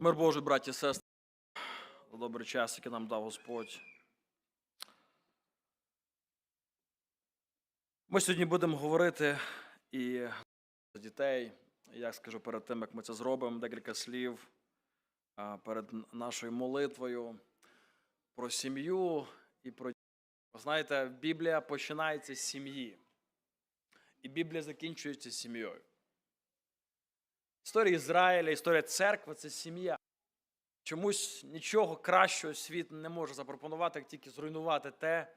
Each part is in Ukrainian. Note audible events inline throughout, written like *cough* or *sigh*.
Мир Божий, браті і сестри, за добрий час, який нам дав Господь. Ми сьогодні будемо говорити і за дітей. Я скажу перед тим, як ми це зробимо, декілька слів перед нашою молитвою про сім'ю і про Ви Знаєте, Біблія починається з сім'ї, і Біблія закінчується сім'єю. Історія Ізраїля, історія церкви це сім'я. Чомусь нічого кращого світ не може запропонувати, як тільки зруйнувати те,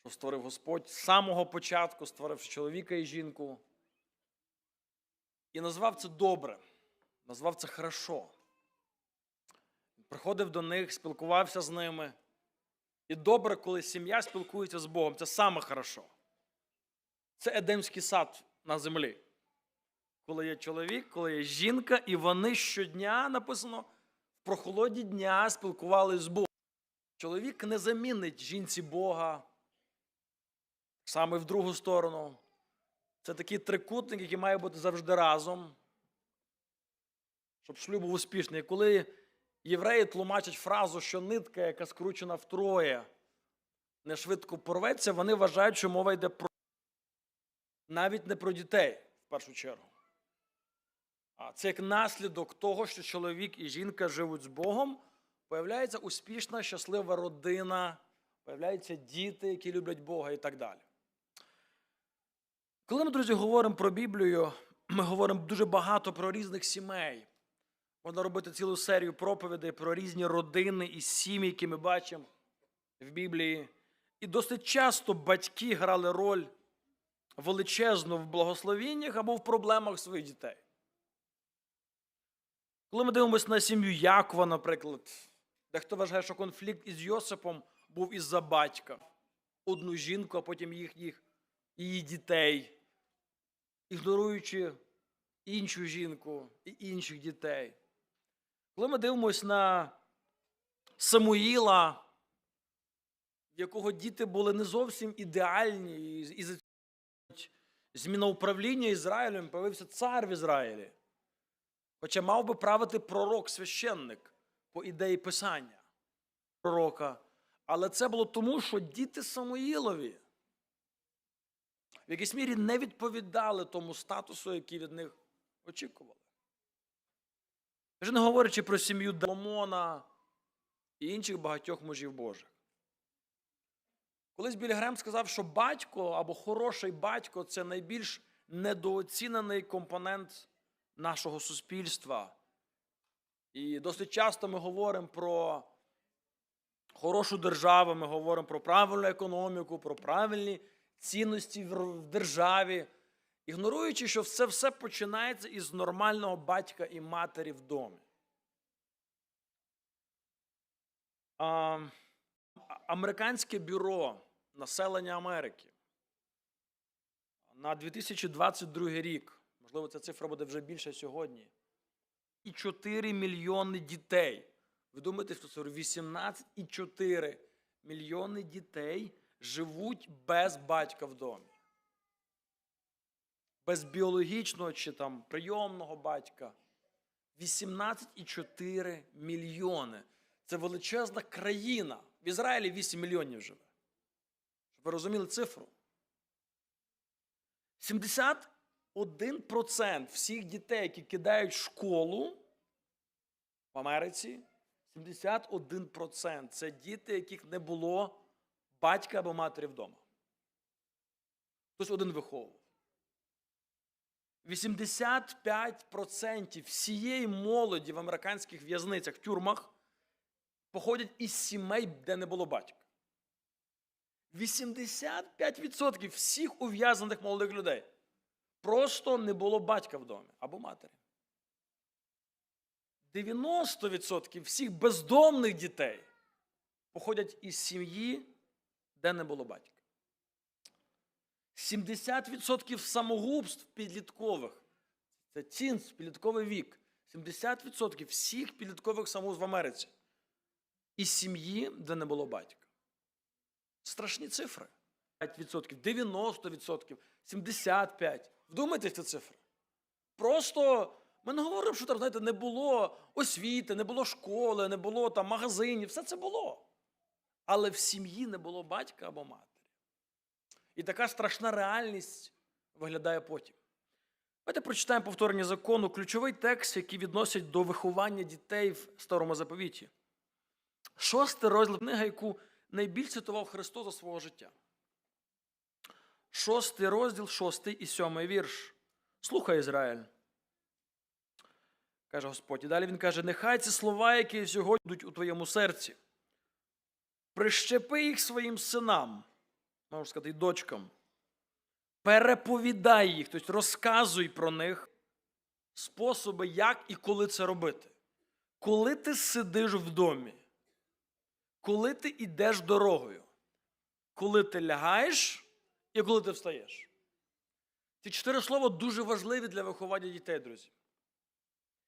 що створив Господь з самого початку, створив чоловіка і жінку. І назвав це добре, назвав це хорошо. Приходив до них, спілкувався з ними. І добре, коли сім'я спілкується з Богом, це саме хорошо. Це Едемський сад на землі коли є чоловік, коли є жінка, і вони щодня написано в прохолоді дня спілкувалися з Богом. Чоловік не замінить жінці Бога саме в другу сторону. Це такий трикутник, який має бути завжди разом, щоб шлюб був успішний. Коли євреї тлумачать фразу, що нитка, яка скручена втроє, не швидко порветься, вони вважають, що мова йде про навіть не про дітей в першу чергу. Це як наслідок того, що чоловік і жінка живуть з Богом, появляється успішна, щаслива родина, появляються діти, які люблять Бога і так далі. Коли ми, друзі, говоримо про Біблію, ми говоримо дуже багато про різних сімей. Можна робити цілу серію проповідей про різні родини і сім'ї, які ми бачимо в Біблії. І досить часто батьки грали роль величезну в благословіннях або в проблемах своїх дітей. Коли ми дивимося на сім'ю Якова, наприклад, дехто вважає, що конфлікт із Йосипом був із-за батька, одну жінку, а потім їх, їх, її дітей, ігноруючи іншу жінку і інших дітей. Коли ми дивимося на Самуїла, якого діти були не зовсім ідеальні, і за зміна управління Ізраїлем появився цар в Ізраїлі. Хоча мав би правити пророк священник по ідеї писання пророка. Але це було тому, що діти Самуїлові в якійсь мірі не відповідали тому статусу, який від них очікували. Вже не говорячи про сім'ю Даломона і інших багатьох мужів Божих. Колись Білі Грем сказав, що батько або хороший батько це найбільш недооцінений компонент нашого суспільства. І досить часто ми говоримо про хорошу державу, ми говоримо про правильну економіку, про правильні цінності в державі, ігноруючи, що це все починається із нормального батька і матері в домі. А, Американське бюро населення Америки на 2022 рік можливо, ця цифра буде вже більше сьогодні. І 4 мільйони дітей. Ви думаєте, що це 18,4 мільйони дітей живуть без батька в домі. Без біологічного чи там прийомного батька. 18,4 мільйони. Це величезна країна. В Ізраїлі 8 мільйонів живе. Щоб ви розуміли цифру. 70 1% всіх дітей, які кидають школу в Америці, 71% це діти, яких не було батька або матері вдома. Хтось один виховував. 85% всієї молоді в американських в'язницях, в тюрмах походять із сімей, де не було батька. 85% всіх ув'язаних молодих людей. Просто не було батька в домі або матері. 90% всіх бездомних дітей походять із сім'ї, де не було батька. 70% самогубств підліткових це цінс, підлітковий вік. 70% всіх підліткових самогубств в Америці. Із сім'ї, де не було батька. Страшні цифри. 5%, 90%, 75%. Вдумайтесь ці цифри. Просто Ми не говоримо, що там, знаєте, не було освіти, не було школи, не було там магазинів. Все це було. Але в сім'ї не було батька або матері. І така страшна реальність виглядає потім. Давайте прочитаємо повторення закону, ключовий текст, який відносить до виховання дітей в старому заповіті. Шостий розділ книга, яку найбільш цитував Христос за свого життя. Шостий розділ, шостий і сьомий вірш. Слухай, Ізраїль. Каже Господь. І далі він каже: нехай ці слова, які сьогодні будуть у твоєму серці, прищепи їх своїм синам, можна сказати, дочкам. Переповідай їх, тобто розказуй про них способи, як і коли це робити. Коли ти сидиш в домі, коли ти йдеш дорогою, коли ти лягаєш і коли ти встаєш. Ці чотири слова дуже важливі для виховання дітей, друзі.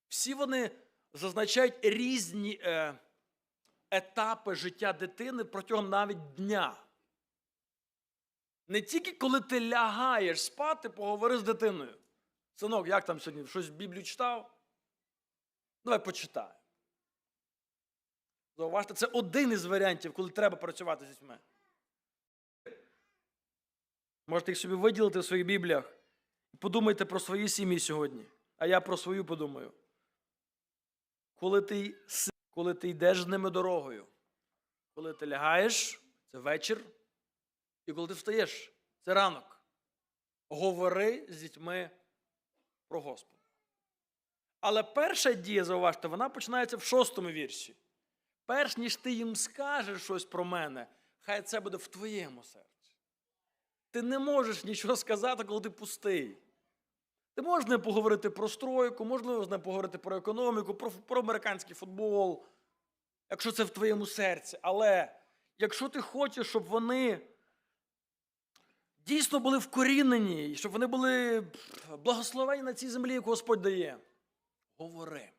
Всі вони зазначають різні е, етапи життя дитини протягом навіть дня. Не тільки коли ти лягаєш спати, поговори з дитиною. Синок, як там сьогодні? Щось в Біблію читав? Давай почитай. Зауважте, це один із варіантів, коли треба працювати з дітьми. Можете їх собі виділити в своїх бібліях. Подумайте про свої сім'ї сьогодні, а я про свою подумаю. Коли ти, коли ти йдеш з ними дорогою, коли ти лягаєш, це вечір, і коли ти встаєш, це ранок. Говори з дітьми про Господа. Але перша дія, зауважте, вона починається в шостому вірші. Перш ніж ти їм скажеш щось про мене, хай це буде в твоєму серці. Ти не можеш нічого сказати, коли ти пустий. Ти можеш не поговорити про стройку, можливо, не поговорити про економіку, про, про американський футбол, якщо це в твоєму серці. Але якщо ти хочеш, щоб вони дійсно були вкорінені, щоб вони були благословені на цій землі, яку Господь дає, говори.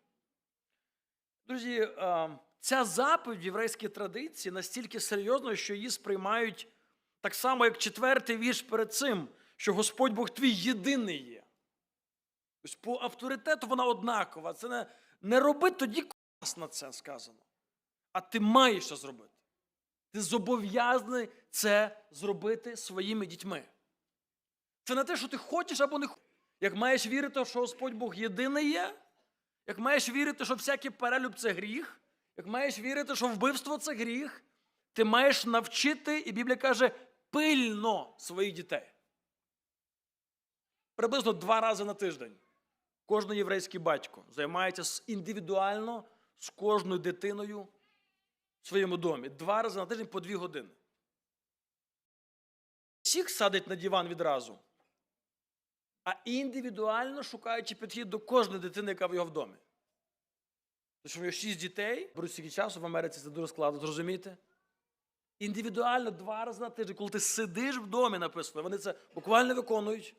Друзі, е, ця заповідь в єврейській традиції настільки серйозна, що її сприймають так само, як четвертий вірш перед цим, що Господь Бог твій єдиний є. Тобто по авторитету вона однакова. Це не, не роби тоді класно це сказано. А ти маєш це зробити. Ти зобов'язаний це зробити своїми дітьми. Це не те, що ти хочеш або не хочеш. Як маєш вірити, що Господь Бог єдиний є, як маєш вірити, що всякий перелюб це гріх, як маєш вірити, що вбивство це гріх, ти маєш навчити, і Біблія каже, пильно своїх дітей. Приблизно два рази на тиждень. Кожен єврейський батько займається індивідуально з кожною дитиною в своєму домі. Два рази на тиждень по дві години. Всіх садить на диван відразу, а індивідуально шукаючи підхід до кожної дитини, яка в його в домі. Тому що в нього шість дітей, беруть стільки часу в Америці це дуже складно, зрозумієте? Індивідуально два рази на тиждень, коли ти сидиш в домі, написано, вони це буквально виконують,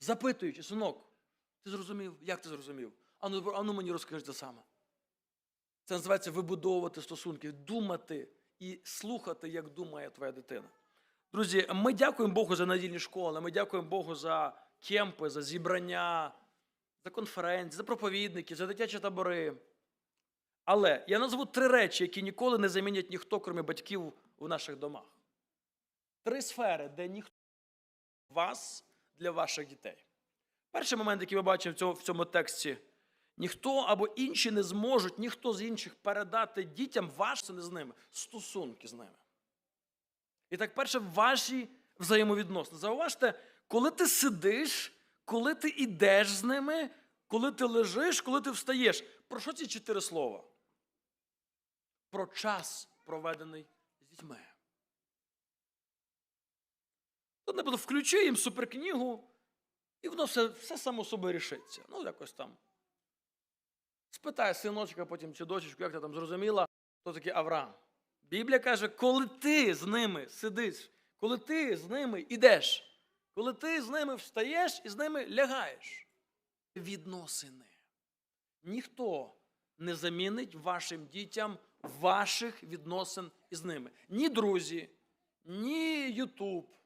запитуючи, синок, ти зрозумів? Як ти зрозумів? Ану, ану мені розкажи це саме. Це називається вибудовувати стосунки, думати і слухати, як думає твоя дитина. Друзі, ми дякуємо Богу за недільні школи, ми дякуємо Богу за кемпи, за зібрання, за конференції, за проповідників, за дитячі табори. Але я назву три речі, які ніколи не замінять ніхто, крім батьків в наших домах. Три сфери, де ніхто вас для ваших дітей. Перший момент, який ми бачимо в цьому, тексті, ніхто або інші не зможуть, ніхто з інших передати дітям ваше не з ними, стосунки з ними. І так, перше, ваші взаємовідносини. Зауважте, коли ти сидиш, коли ти йдеш з ними, коли ти лежиш, коли ти встаєш. Про що ці чотири слова? Про час, проведений дітьми. Тут не буде включи їм суперкнигу, і воно все, все само собою рішиться. Ну, якось там. Спитає синочка, потім чи дочечку, як ти там зрозуміла, хто такий Авраам. Біблія каже, коли ти з ними сидиш, коли ти з ними йдеш, коли ти з ними встаєш і з ними лягаєш. Відносини. Ніхто не замінить вашим дітям ваших відносин із ними. Ні друзі, ні Ютуб,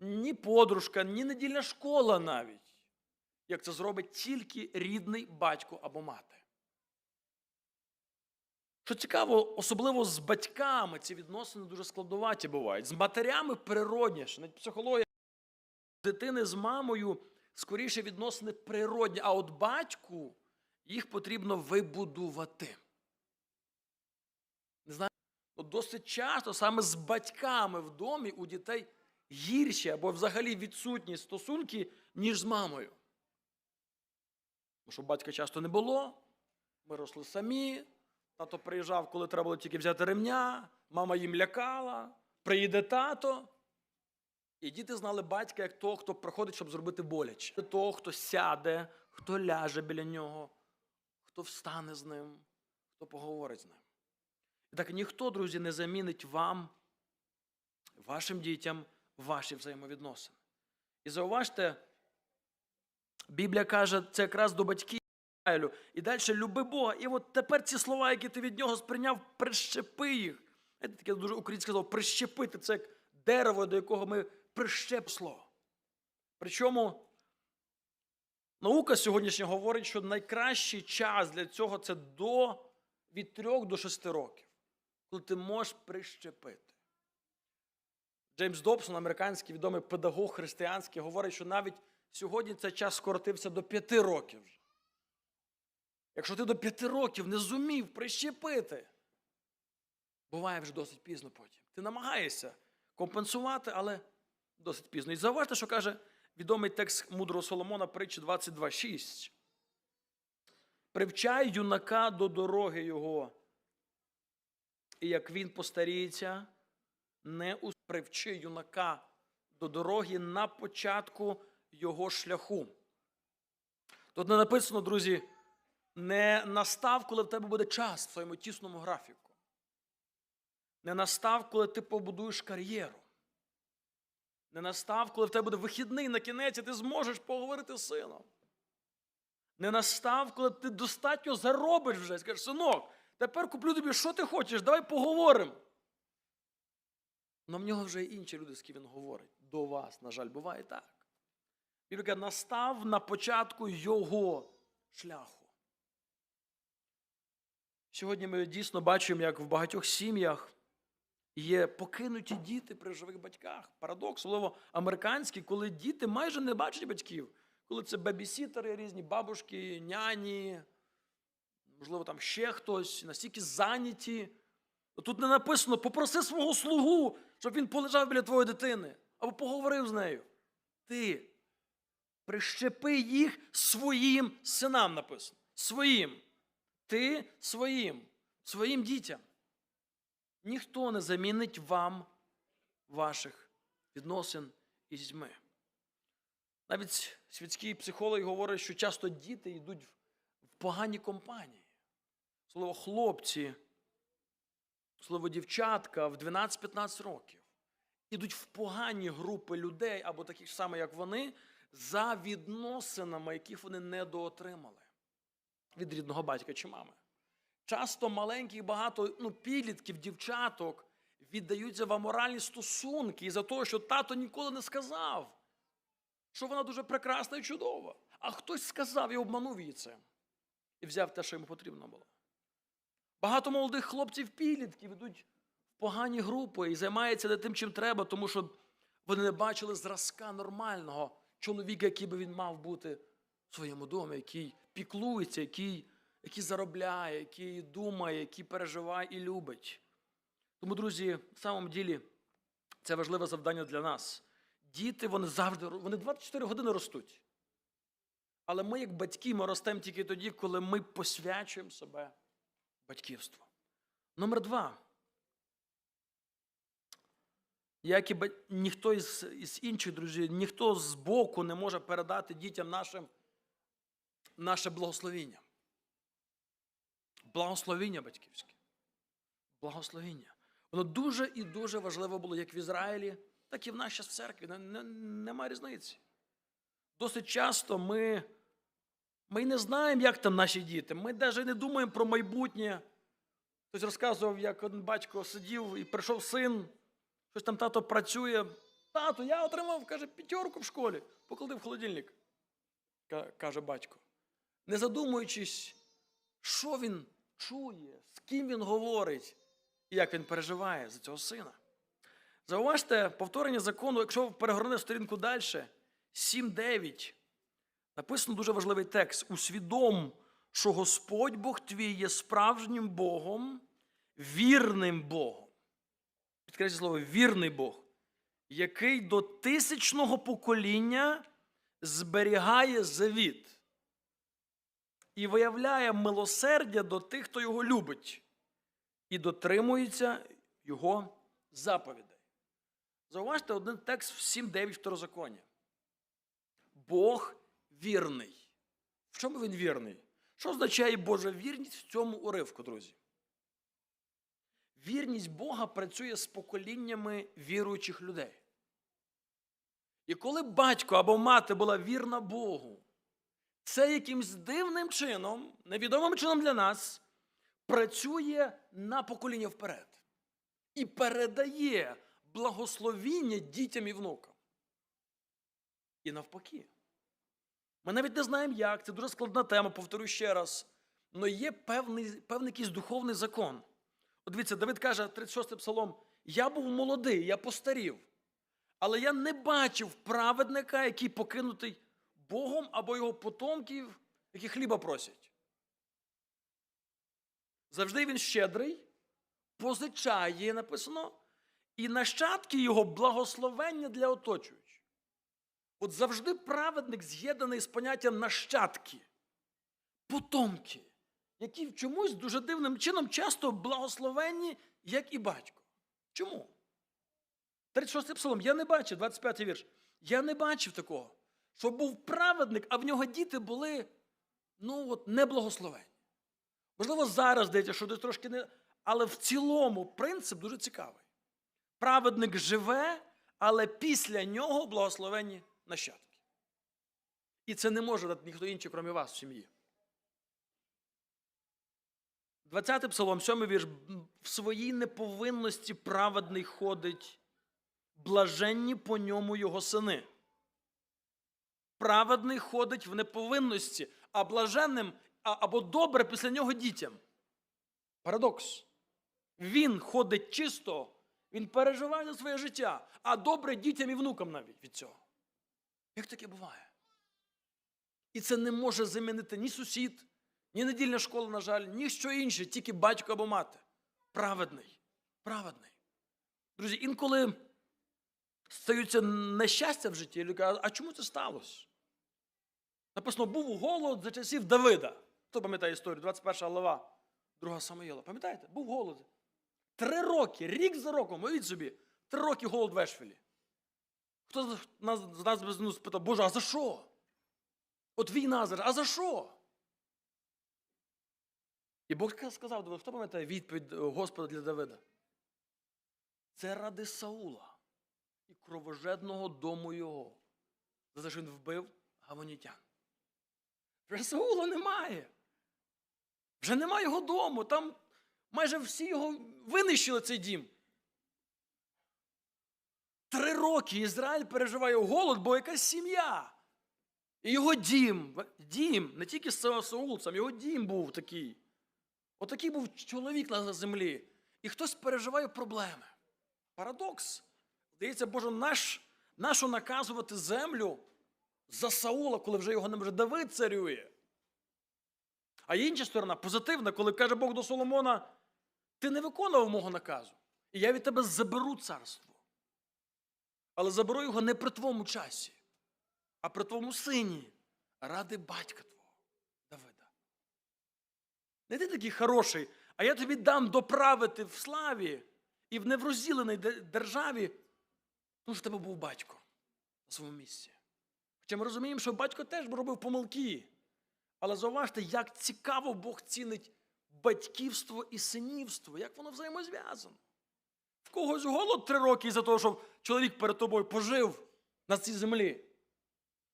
ні подружка, ні недільна школа навіть. як це зробить тільки рідний батько або мати. Що цікаво, особливо з батьками ці відносини дуже складноваті бувають. З матерями природніше, навіть психологія дитини з мамою скоріше відносини природні, а от батьку їх потрібно вибудувати. От досить часто саме з батьками в домі у дітей гірші або взагалі відсутні стосунки, ніж з мамою. Тому що батька часто не було, ми росли самі. Тато приїжджав, коли треба було тільки взяти ремня, мама їм лякала, приїде тато. І діти знали батька як того, хто приходить, щоб зробити боляче. Того, хто сяде, хто ляже біля нього, хто встане з ним, хто поговорить з ним. Так ніхто, друзі, не замінить вам, вашим дітям, ваші взаємовідносини. І зауважте, Біблія каже, це якраз до батьків. Ізраїлю. І далі люби Бога. І от тепер ці слова, які ти від нього сприйняв, прищепи їх. Знаєте, таке дуже українське слово прищепити. Це як дерево, до якого ми прищеп слово. Причому наука сьогоднішня говорить, що найкращий час для цього це до від 3 до 6 років, коли ти можеш прищепити. Джеймс Добсон, американський відомий педагог християнський, говорить, що навіть сьогодні цей час скоротився до 5 років. Якщо ти до п'яти років не зумів прищепити, буває вже досить пізно потім. Ти намагаєшся компенсувати, але досить пізно. І зауважте, що каже відомий текст мудрого Соломона, притчі 22.6. Привчай юнака до дороги його, і як він постаріється, не привчи юнака до дороги на початку його шляху. Тут не написано, друзі, не настав, коли в тебе буде час в своєму тісному графіку. Не настав, коли ти побудуєш кар'єру. Не настав, коли в тебе буде вихідний на кінець, і ти зможеш поговорити з сином. Не настав, коли ти достатньо заробиш вже. Скажеш, синок, тепер куплю тобі, що ти хочеш, давай поговоримо. Но в нього вже інші люди, з ким він говорить. До вас, на жаль, буває так. Він каже, настав на початку його шляху. Сьогодні ми дійсно бачимо, як в багатьох сім'ях є покинуті діти при живих батьках. Парадокс, слово американське, коли діти майже не бачать батьків, коли це бебісітери різні, бабушки, няні, можливо, там ще хтось, настільки зайняті. Тут не написано попроси свого слугу, щоб він полежав біля твоєї дитини або поговорив з нею. Ти прищепи їх своїм синам написано. Своїм. Ти своїм, своїм дітям. Ніхто не замінить вам ваших відносин із дітьми. Навіть світські психологи говорять, що часто діти йдуть в погані компанії. Слово хлопці, слово дівчатка в 12-15 років. Ідуть в погані групи людей або таких самих, як вони, за відносинами, яких вони недоотримали від рідного батька чи мами. Часто маленьких багато ну, підлітків, дівчаток віддаються в аморальні стосунки із-за того, що тато ніколи не сказав, що вона дуже прекрасна і чудова. А хтось сказав і обманув її це. І взяв те, що йому потрібно було. Багато молодих хлопців підлітків йдуть в погані групи і займаються не тим, чим треба, тому що вони не бачили зразка нормального чоловіка, який би він мав бути в своєму домі, який піклується, який, який заробляє, який думає, який переживає і любить. Тому, друзі, в самому ділі це важливе завдання для нас. Діти, вони завжди вони 24 години ростуть. Але ми, як батьки, ми ростемо тільки тоді, коли ми посвячуємо себе батьківству. Номер два. Як і ніхто із, із інших друзів, ніхто з боку не може передати дітям нашим наше благословіння. Благословіння батьківське. Благословіння. Воно дуже і дуже важливо було як в Ізраїлі, так і в в церкві. Не- не- Немає різниці. Досить часто ми, ми не знаємо, як там наші діти. Ми навіть не думаємо про майбутнє. Хтось розказував, як один батько сидів і прийшов син, щось там тато працює. Тато, я отримав, каже, п'ятерку в школі, поклади в холодильник. каже батько, не задумуючись, що він чує, з ким він говорить і як він переживає за цього сина. Зауважте, повторення закону, якщо перегорнути сторінку далі, 7.9, написано дуже важливий текст. Усвідом, що Господь Бог твій є справжнім Богом, вірним Богом. Підкреслюю слово вірний Бог, який до тисячного покоління зберігає завіт і виявляє милосердя до тих, хто його любить, і дотримується його заповідей. Зауважте один текст в 7.9 второзаконня. Бог вірний. В чому він вірний? Що означає Божа вірність в цьому уривку, друзі? Вірність Бога працює з поколіннями віруючих людей. І коли батько або мати була вірна Богу, це якимсь дивним чином, невідомим чином для нас, працює на покоління вперед і передає благословіння дітям і внукам. І навпаки. Ми навіть не знаємо, як, це дуже складна тема, повторю ще раз. Але є певний, певний якийсь духовний закон. От дивіться, Давид каже, 36 псалом: Я був молодий, я постарів, але я не бачив праведника, який покинутий Богом або його потомків, які хліба просять. Завжди він щедрий, позичає, написано, і нащадки його благословення для оточуючих. От завжди праведник з'єднаний з поняттям нащадки, потомки, які в чомусь дуже дивним чином часто благословенні, як і батько. Чому? 36 псалом, я не бачив, 25 вірш. Я не бачив такого, що був праведник, а в нього діти були ну от, неблагословенні. Можливо, зараз здається, що десь трошки не. Але в цілому принцип дуже цікавий. Праведник живе, але після нього благословенні нащадки. І це не може дати ніхто інший, крім вас в сім'ї. 20 псалом, 7 вірш. В своїй неповинності праведний ходить, блаженні по ньому його сини. Праведний ходить в неповинності, а блаженним або добре після нього дітям. Парадокс. Він ходить чисто, він переживає за своє життя, а добре дітям і внукам навіть від цього. Як таке буває? І це не може замінити ні сусід, ні недільна школа, на жаль, ні що інше, тільки батько або мати. Праведний. Праведний. Друзі, інколи стаються нещастя в житті, люди кажуть, а чому це сталося? Написано, був голод за часів Давида. Хто пам'ятає історію? 21 глава, 2 Самуїла. Пам'ятаєте? Був голод. Три роки, рік за роком, уявіть собі, три роки голод в Ешфілі. Хто нас, з нас без ну, спитав, Боже, а за що? От війна зараз, а за що? І Бог сказав, хто пам'ятає відповідь е, Господа для Давида? Це ради Саула і кровожедного дому його. За те, що він вбив гамонітян. Вже Саула немає. Вже немає його дому. Там майже всі його винищили цей дім. Три роки Ізраїль переживає голод, бо якась сім'я. І його дім, дім, не тільки з Саулцем, його дім був такий. Отакий був чоловік на землі. І хтось переживає проблеми. Парадокс. Здається, Боже, наш, нащо наказувати землю за Саула, коли вже його не може Давид царює. А інша сторона позитивна, коли каже Бог до Соломона: ти не виконував мого наказу, і я від тебе заберу царство. Але заберу його не при твоєму часі, а при твоєму сині, ради батька твого, Давида. Не ти такий хороший, а я тобі дам доправити в славі і в неврозділеній державі, тому що в тебе був батько на своєму місці. Хоча ми розуміємо, що батько теж робив помилки. Але зауважте, як цікаво Бог цінить батьківство і синівство, як воно взаємозв'язано. Когось голод три роки із-за того, що чоловік перед тобою пожив на цій землі.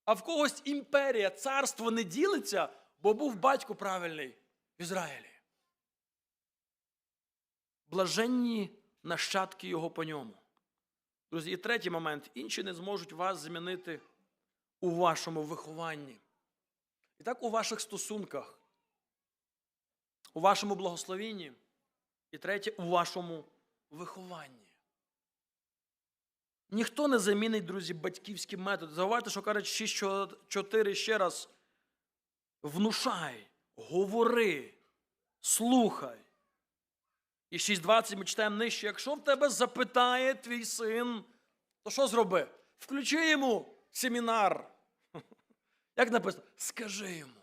А в когось імперія, царство не ділиться, бо був батько правильний в Ізраїлі. Блаженні нащадки його по ньому. Друзі, і третій момент. Інші не зможуть вас змінити у вашому вихованні. І так у ваших стосунках, у вашому благословенні, і третє, у вашому вихованні. Ніхто не замінить, друзі, батьківські методи. Зауважте, що кажуть 6-4 ще раз. Внушай, говори, слухай. І 6.20 ми читаємо нижче. Якщо в тебе запитає твій син, то що зроби? Включи йому семінар. *laughs* Як написано? Скажи йому.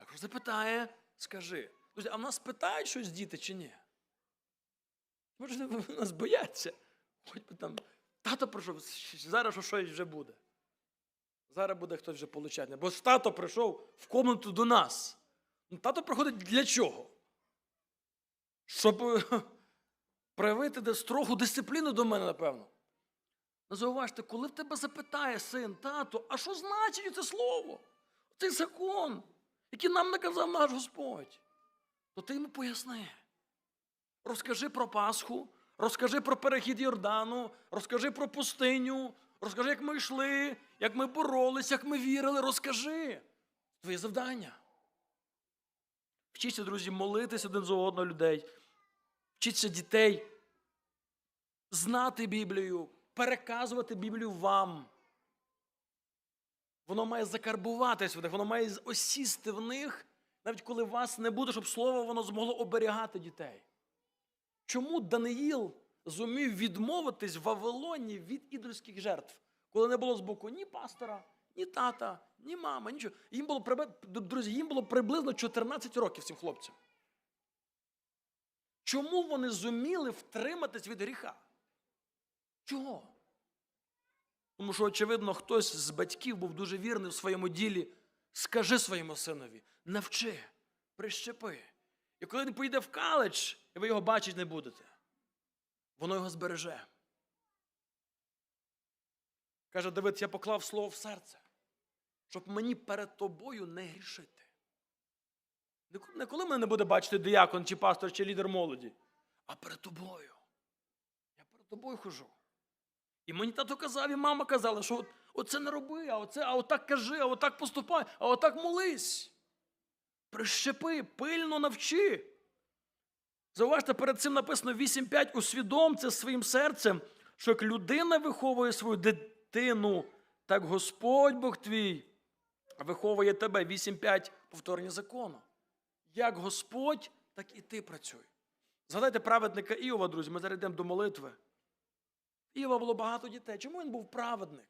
Якщо запитає, скажи. Друзі, а в нас питають щось діти чи ні? Може, вони нас бояться. Хоч би там тато прийшов, зараз щось вже буде. Зараз буде хтось вже получати. Бо тато прийшов в комнату до нас. Ну, Тато приходить для чого? Щоб е, проявити трохи дисципліну до мене, напевно. Ну, зауважте, коли в тебе запитає син, тато, а що значить це слово? Цей закон, який нам наказав наш Господь, то ти йому поясни. Розкажи про Пасху, розкажи про перехід Йордану, розкажи про пустиню, розкажи, як ми йшли, як ми боролись, як ми вірили, розкажи. Твоє завдання. Вчіться, друзі, молитись один за одного людей. Вчіться дітей знати Біблію, переказувати Біблію вам. Воно має закарбуватись в них, воно має осісти в них, навіть коли вас не буде, щоб слово воно змогло оберігати дітей. Чому Даниїл зумів відмовитись в Вавилоні від ідольських жертв, коли не було з боку ні пастора, ні тата, ні мами, нічого. Їм було, друзі, їм було приблизно 14 років цим хлопцям. Чому вони зуміли втриматись від гріха? Чого? Тому що, очевидно, хтось з батьків був дуже вірний в своєму ділі. Скажи своєму синові, навчи, прищепи. І коли він поїде в каледж, і ви його бачити не будете, воно його збереже. Каже Давид, я поклав слово в серце, щоб мені перед тобою не грішити. Не коли мене не буде бачити диякон, чи пастор, чи лідер молоді, а перед тобою. Я перед тобою хожу. І мені тато казав, і мама казала, що от, оце не роби, а оце, а отак кажи, а отак поступай, а отак молись. Прищепи, пильно навчи. Зауважте, перед цим написано 8.5. Усвідом це своїм серцем, що як людина виховує свою дитину, так Господь Бог твій виховує тебе. 8.5 повторення закону. Як Господь, так і ти працюй. Згадайте праведника Іова, друзі, ми зараз йдемо до молитви. Іова було багато дітей. Чому він був праведник?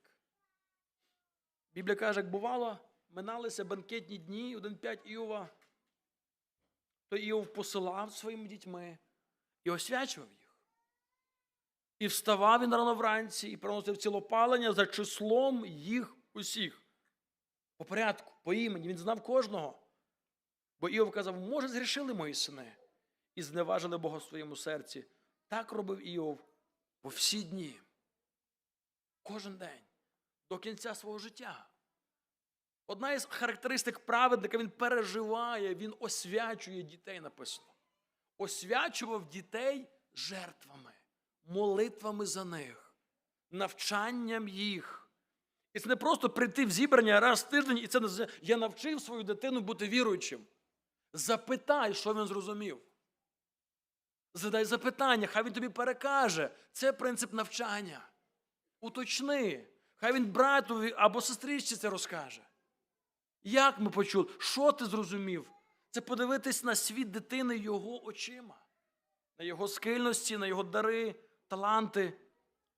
Біблія каже, як бувало, миналися банкетні дні, один п'ять Іова, то Іов посилав своїми дітьми і освячував їх. І вставав він рано вранці і приносив цілопалення за числом їх усіх. По порядку, по імені. Він знав кожного. Бо Іов казав, може, згрішили мої сини, і зневажили Бога в своєму серці. Так робив Іов по всі дні, кожен день, до кінця свого життя. Одна із характеристик праведника він переживає, він освячує дітей, написано. Освячував дітей жертвами, молитвами за них, навчанням їх. І це не просто прийти в зібрання раз в тиждень, і це не я навчив свою дитину бути віруючим. Запитай, що він зрозумів. Задай запитання, хай він тобі перекаже. Це принцип навчання. Уточни. Хай він братові або сестричці це розкаже. Як ми почули? Що ти зрозумів? Це подивитись на світ дитини його очима, на його скильності, на його дари, таланти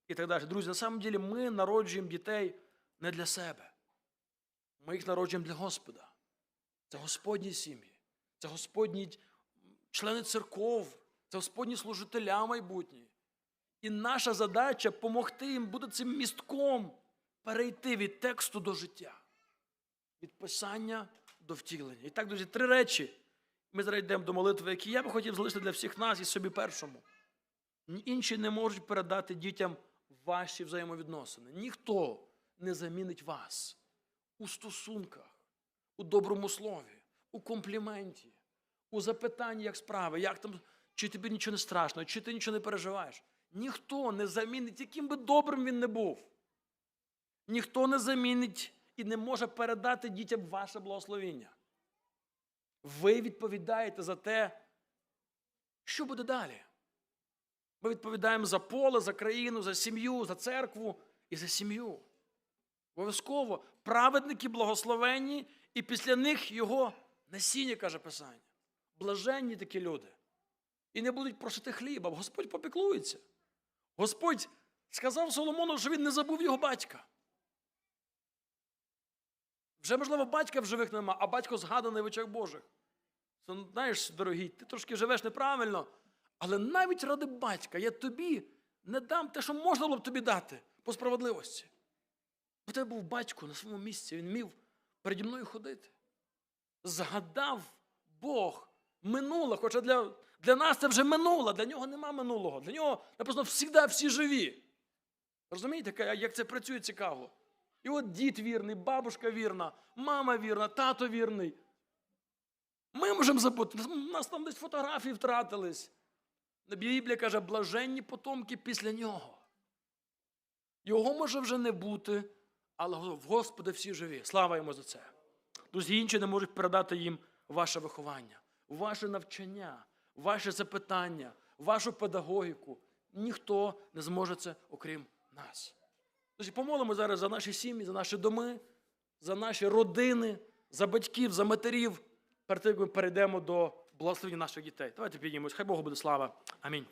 і так далі. Друзі, на самом деле ми народжуємо дітей не для себе. Ми їх народжуємо для Господа. Це Господні сім'ї, це Господні члени церков, це Господні служителя майбутні. І наша задача допомогти їм бути цим містком перейти від тексту до життя, від писання до втілення. І так, друзі, три речі. Ми зараз йдемо до молитви, які я би хотів залишити для всіх нас і собі першому. Інші не можуть передати дітям ваші взаємовідносини. Ніхто не замінить вас у стосунках, у доброму слові, у компліменті, у запитанні, як справи, як там, чи тобі нічого не страшно, чи ти нічого не переживаєш. Ніхто не замінить, яким би добрим він не був. Ніхто не замінить і не може передати дітям ваше благословіння. Ви відповідаєте за те, що буде далі. Ми відповідаємо за поле, за країну, за сім'ю, за церкву і за сім'ю. Обов'язково праведники благословенні, і після них його насіння, каже Писання. Блаженні такі люди. І не будуть просити хліба, Господь попіклується. Господь сказав Соломону, що він не забув його батька. Вже, можливо, батька в живих нема, а батько згаданий в очах Божих. Це, знаєш, дорогий, ти трошки живеш неправильно, але навіть ради батька я тобі не дам те, що можна було б тобі дати по справедливості. У тебе був батько на своєму місці, він міг переді мною ходити. Згадав Бог минуле, хоча для, для нас це вже минуле, для нього нема минулого. Для нього написано всі живі. Розумієте, як це працює цікаво? І от дід вірний, бабушка вірна, мама вірна, тато вірний. Ми можемо забути, у нас там десь фотографії втратились. Біблія каже, блаженні потомки після нього. Його може вже не бути, але в Господа всі живі. Слава йому за це. Друзі, інші не можуть передати їм ваше виховання, ваше навчання, ваше запитання, вашу педагогіку. Ніхто не зможе це, окрім нас. Друзі, помолимо зараз за наші сім'ї, за наші доми, за наші родини, за батьків, за матерів. Перед тим, як ми перейдемо до благословення наших дітей. Давайте піднімемось. Хай Богу буде слава. Амінь.